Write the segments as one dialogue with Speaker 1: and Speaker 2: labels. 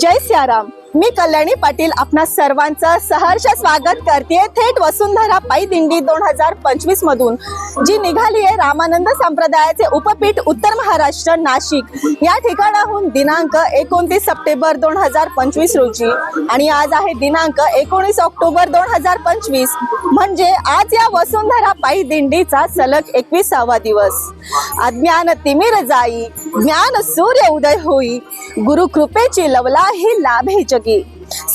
Speaker 1: जय सियाराम. मी कल्याणी पाटील आपणा सर्वांचं सहर्ष स्वागत करते थेट वसुंधरा पायी दिंडी दोन हजार पंचवीस मधून जी निघाली आहे रामानंद संप्रदायाचे उपपीठ उत्तर महाराष्ट्र नाशिक. या ठिकाणाहून दिनांक एकोणतीस सप्टेंबर दोन हजार पंचवीस रोजी आणि आज आहे दिनांक एकोणीस ऑक्टोबर दोन हजार पंचवीस. म्हणजे आज या वसुंधरा पायी दिंडीचा सलग एकविसावा दिवस. अज्ञान तिमिर जाई ज्ञान सूर्य उदय होई गुरु कृपेची लवला ही लाभे जगी কি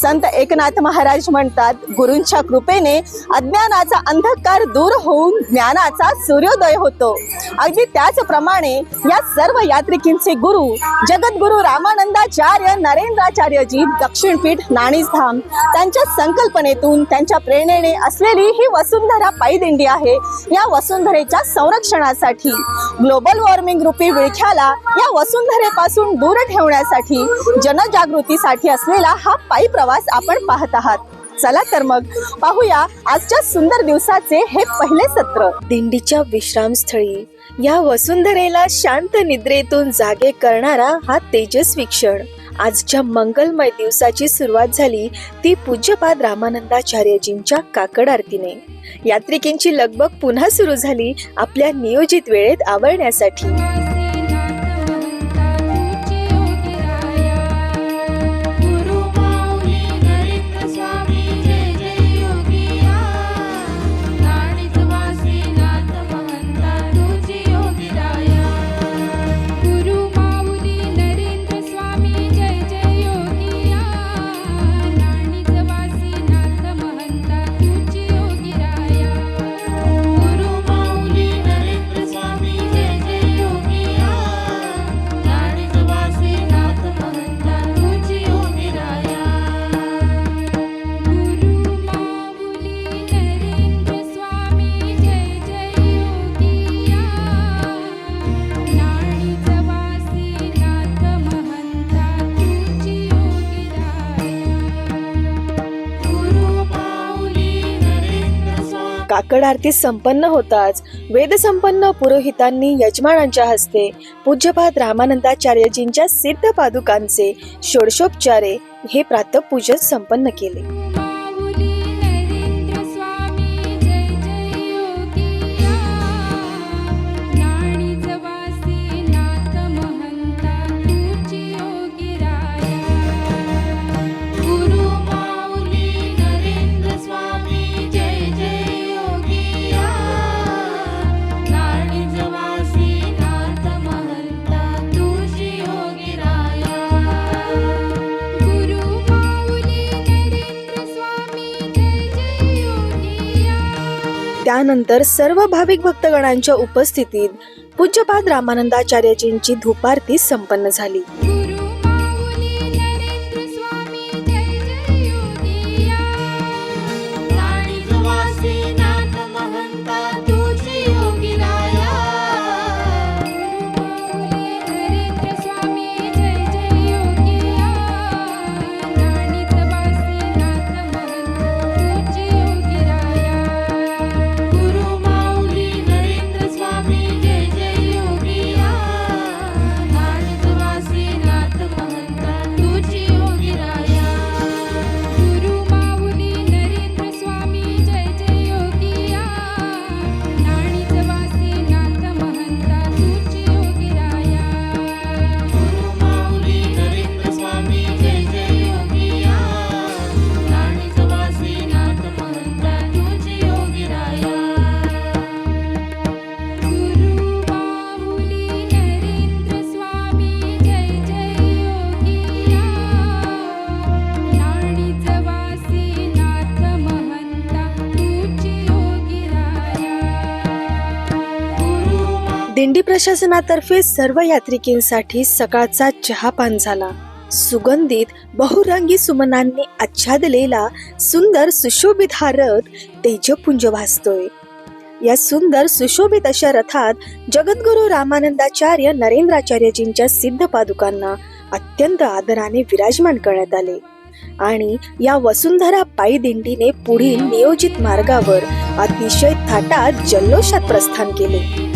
Speaker 1: संत एकनाथ महाराज म्हणतात गुरूंच्या कृपेने अज्ञानाचा अंधकार दूर होऊन ज्ञानाचा सूर्योदय होतो. अगदी त्याचप्रमाणे या सर्व यात्रिकींचे गुरु जगद्गुरु रामानंदाचार्य नरेंद्राचार्यजी दक्षिणपीठ नाणीसधाम त्यांच्या संकल्पनेतून त्यांच्या प्रेरणेने असलेली ही वसुंधरा पायी दिंडी आहे. या वसुंधरेच्या संरक्षणासाठी ग्लोबल वॉर्मिंग रूपी विळख्याला या वसुंधरेपासून दूर ठेवण्यासाठी जनजागृतीसाठी असलेला हा पायी प्रवास आपण पाहत आहात. चला तर मग पाहूया आजच्या सुंदर दिवसाचे हे पहिले सत्र. दिंडीच्या विश्रामस्थळी या वसुंधरेला शांत निद्रेतून जागे करणारा हा तेजस्वी क्षण. आजच्या मंगलमय दिवसाची सुरुवात झाली ती पूज्यपाद रामानंदाचार्यजींच्या काकड आरतीने यात्रिकींची लगबग पुन्हा सुरू झाली आपल्या नियोजित वेळेत आवळण्यासाठी. दर्शनार्थी संपन्न होताच. वेदसंपन्न पुरोहितांनी यजमानांच्या हस्ते पूज्यपाद रामानंदाचार्यजींच्या सिद्ध पादुकांचे षोडशोपचारे हे प्रातपूजन संपन्न केले. त्यानंतर सर्व भाविक भक्तगणांच्या उपस्थितीत पूज्यपाद रामानंदाचार्यजींची धुपारती संपन्न झाली. प्रशासनातर्फे सर्व यात्रिकींसाठी सकाळचा चहापान झाला. सुगंधित बहुरंगी सुमनांनी आच्छादलेला सुंदर सुशोभित हा रथ तेजपुंज भासतोय या सुंदर सुशोभित अशा रथात जगद्गुरु रामानंदाचार्य नरेंद्राचार्यजींच्या सिद्ध पादुकांना अत्यंत आदराने विराजमान करण्यात आले आणि या वसुंधरा पायी दिंडीने पुढील नियोजित मार्गावर अतिशय थाटात जल्लोषात प्रस्थान केले.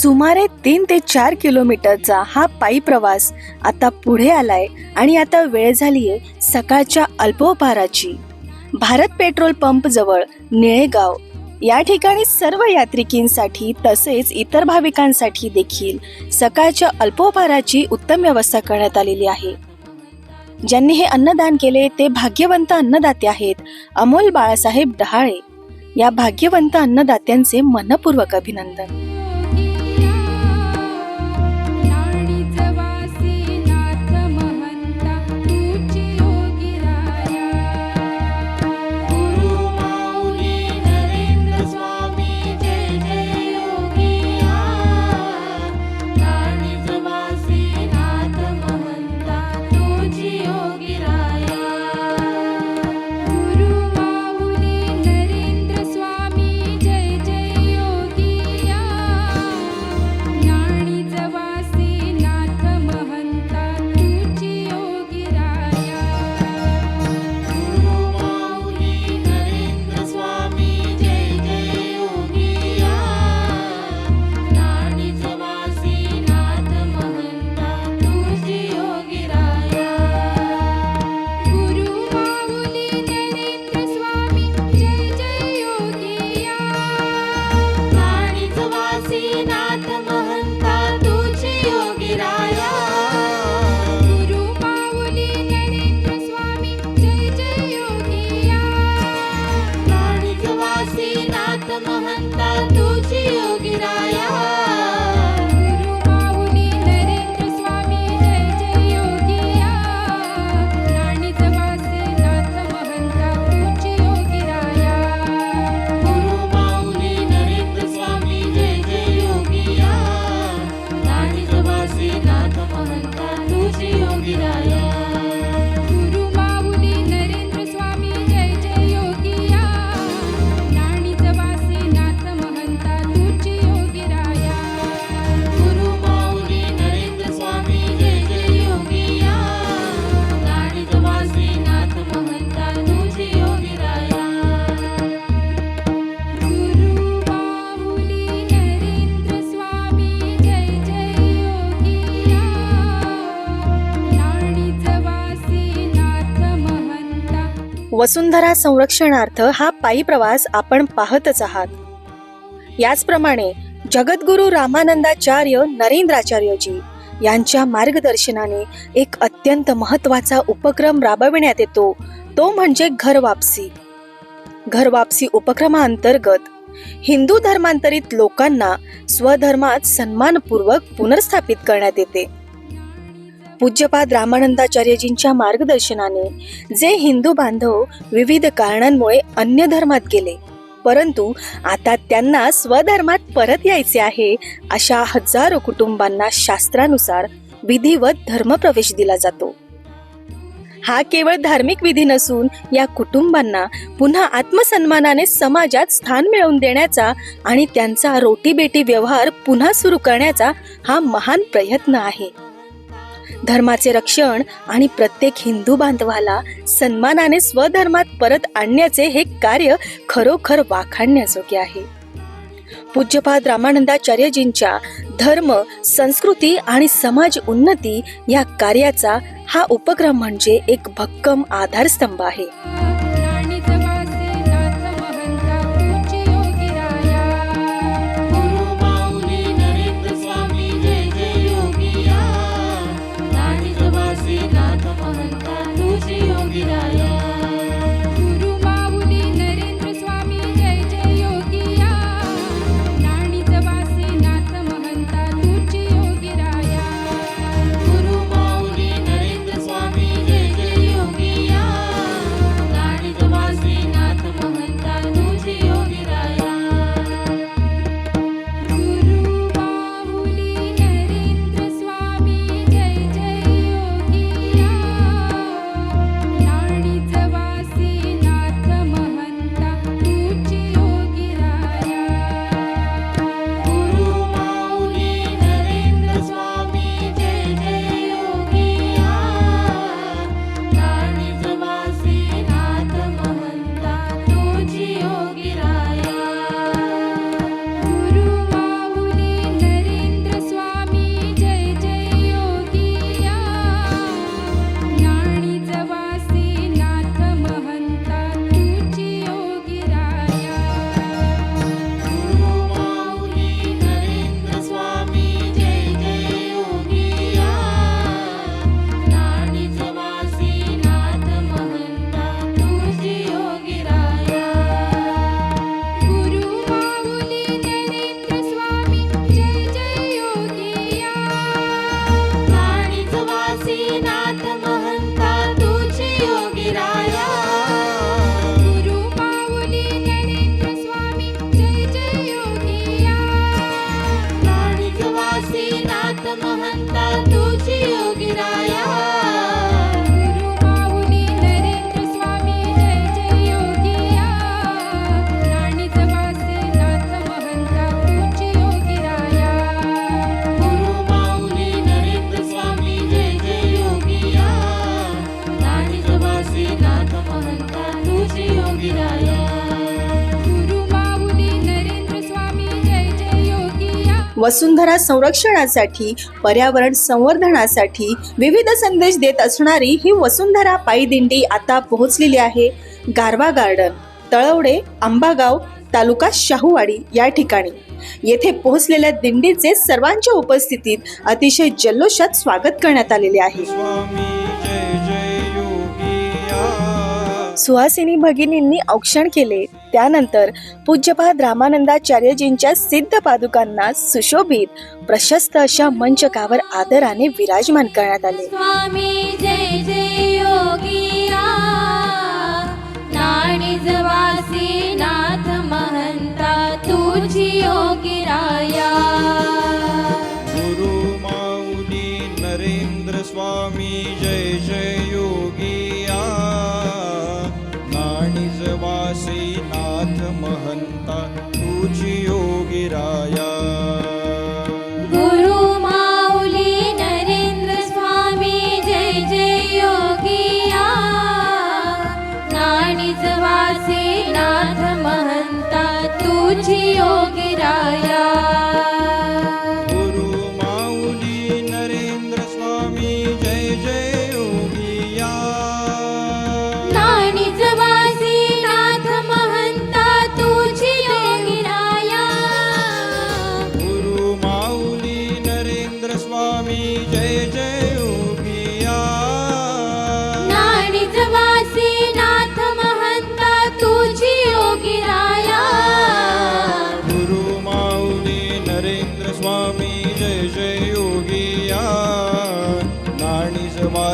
Speaker 2: सुमारे तीन ते चार किलोमीटरचा हा पायी प्रवास आता पुढे आलाय आणि आता वेळ झालीये सकाळच्या अल्पोपहाराची. भारत पेट्रोल पंप जवळ निळेगाव. या ठिकाणी सर्व यात्रिकींसाठी तसेच इतर भाविकांसाठी देखील सकाळच्या अल्पोपहाराची उत्तम व्यवस्था करण्यात आलेली आहे. ज्यांनी हे अन्नदान केले ते भाग्यवंत अन्नदाते आहेत अमोल बाळासाहेब डहाळे. या भाग्यवंत अन्नदात्यांचे मनपूर्वक अभिनंदन. वसुंधरा संरक्षणार्थ हा पायी प्रवास आपण पाहतच आहात. याचप्रमाणे जगद्गुरु रामानंदाचार्य नरेंद्राचार्यजी यांच्या मार्गदर्शनाने एक अत्यंत महत्त्वाचा उपक्रम राबविण्यात येतो. तो म्हणजे घर वापसी. घर वापसी उपक्रमाअंतर्गत हिंदू धर्मांतरित लोकांना स्वधर्मात सन्मानपूर्वक पुनर्स्थापित करण्यात येते. पूज्यपाद रामानंदाचार्यजींच्या मार्गदर्शनाने जे हिंदू बांधव विविध कारणांमुळे अन्य धर्मात गेले परंतु आता त्यांना स्वधर्मात परत यायचे आहे अशा हजारो कुटुंबांना शास्त्रानुसार विधिवत धर्मप्रवेश दिला जातो. हा केवळ धार्मिक विधी नसून या कुटुंबांना पुन्हा आत्मसन्मानाने समाजात स्थान मिळवून देण्याचा आणि त्यांचा रोटीबेटी व्यवहार पुन्हा सुरू करण्याचा हा महान प्रयत्न आहे. धर्माचे रक्षण आणि प्रत्येक हिंदू बांधवाला सन्मानाने स्वधर्मात परत आणण्याचे हे कार्य खरोखर वाखाणण्याजोगे आहे. पूज्यपाद रामानंदाचार्यजींच्या धर्म संस्कृती आणि समाज उन्नती या कार्याचा हा उपक्रम म्हणजे एक भक्कम आधारस्तंभ आहे.
Speaker 3: स्वामी
Speaker 2: वसुंधरा संरक्षणासाठी पर्यावरण संवर्धनासाठी विविध संदेश देत असणारी ही वसुंधरा पायदिंडी आता पोहोचलेली आहे. गारवा गार्डन तळवडे आंबागाव तालुका शाहूवाडी या ठिकाणी. येथे पोहोचलेल्या दिंडीचे सर्वांच्या उपस्थितीत अतिशय जल्लोषात स्वागत करण्यात आलेले आहे. सुहासिनी भगिनींनी औक्षण केले. त्यानंतर पूज्यपाद रामानंदाचार्यजींच्या सिद्ध पादुकांना सुशोभित प्रशस्त अशा मंचकावर आदराने विराजमान करण्यात आले.
Speaker 1: स्वामी जय जय योगिया नाथ महंता तुझी योगिराया
Speaker 4: गुरु माऊली नरेंद्र स्वामी जय जय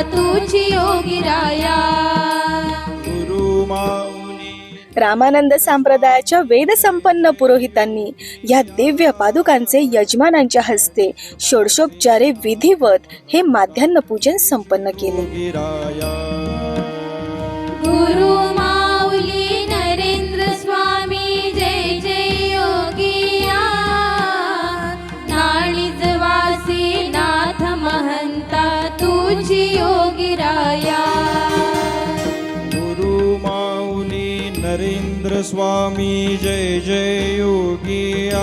Speaker 4: तुझी योगिराया
Speaker 1: गुरु माऊली
Speaker 2: रामानंद संप्रदायाच्या वेदसंपन्न पुरोहितांनी या दिव्य पादुकांचे यजमानांच्या हस्ते षोडशोपचारे विधिवत हे माध्यान्ह पूजन संपन्न केले.
Speaker 1: गुरु स्वामी जय जय योगिया।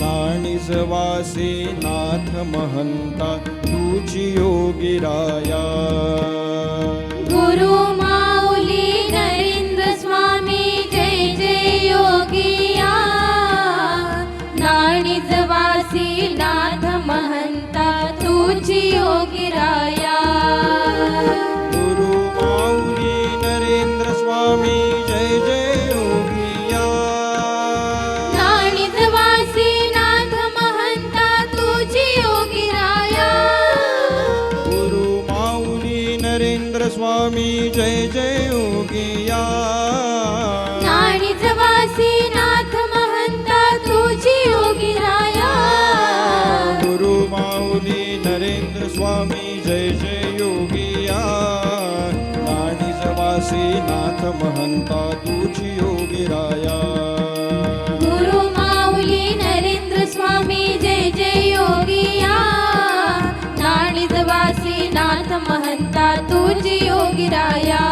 Speaker 4: नाणीज वासी नाथ महंता तुझी योगिराया
Speaker 1: गुरु माऊली नरेंद्र स्वामी जय जय योगिया। नाणीज वासी नाथ महंता तुझी योगी राया। महंता तुझी योगिराया
Speaker 4: गुरु माऊली नरेंद्र स्वामी जय जय योगिया
Speaker 1: नाणीज वासी नाथ महंता तुझी योगिराया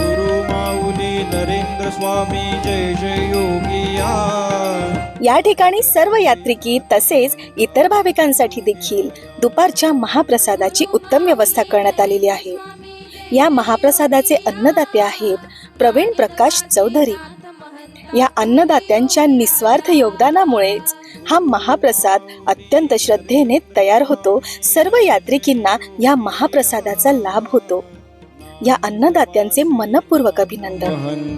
Speaker 4: गुरु माऊली नरेंद्र स्वामी जय जय योगिया
Speaker 2: या ठिकाणी सर्व यात्रिकी तसेच इतर भाविकांसाठी देखील दुपारच्या महाप्रसादाची उत्तम व्यवस्था करण्यात आलेली आहे. या महाप्रसादाचे अन्नदाते आहेत प्रवीण प्रकाश चौधरी. या अन्नदात्यांच्या निस्वार्थ योगदानामुळेच हा महाप्रसाद अत्यंत श्रद्धेने तयार होतो. सर्व यात्रिकींना या महाप्रसादाचा लाभ होतो. या अन्नदात्यांचे मनपूर्वक अभिनंदन.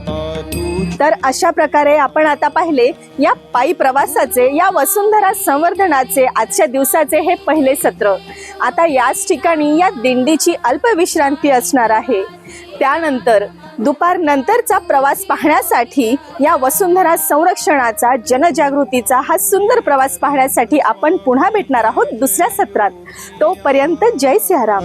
Speaker 2: तर अशा प्रकारे आपण आता पाहिले या पायी प्रवासाचे या वसुंधरा संवर्धनाचे आजच्या दिवसाचे हे पहिले सत्र. आता याच ठिकाणी या दिंडीची अल्पविश्रांती असणार आहे. त्यानंतर दुपार नंतरचा प्रवास पाहण्यासाठी या वसुंधरा संरक्षणाचा जनजागृतीचा हा सुंदर प्रवास पाहण्यासाठी आपण पुन्हा भेटणार आहोत दुसऱ्या सत्रात. तोपर्यंत जय सियाराम.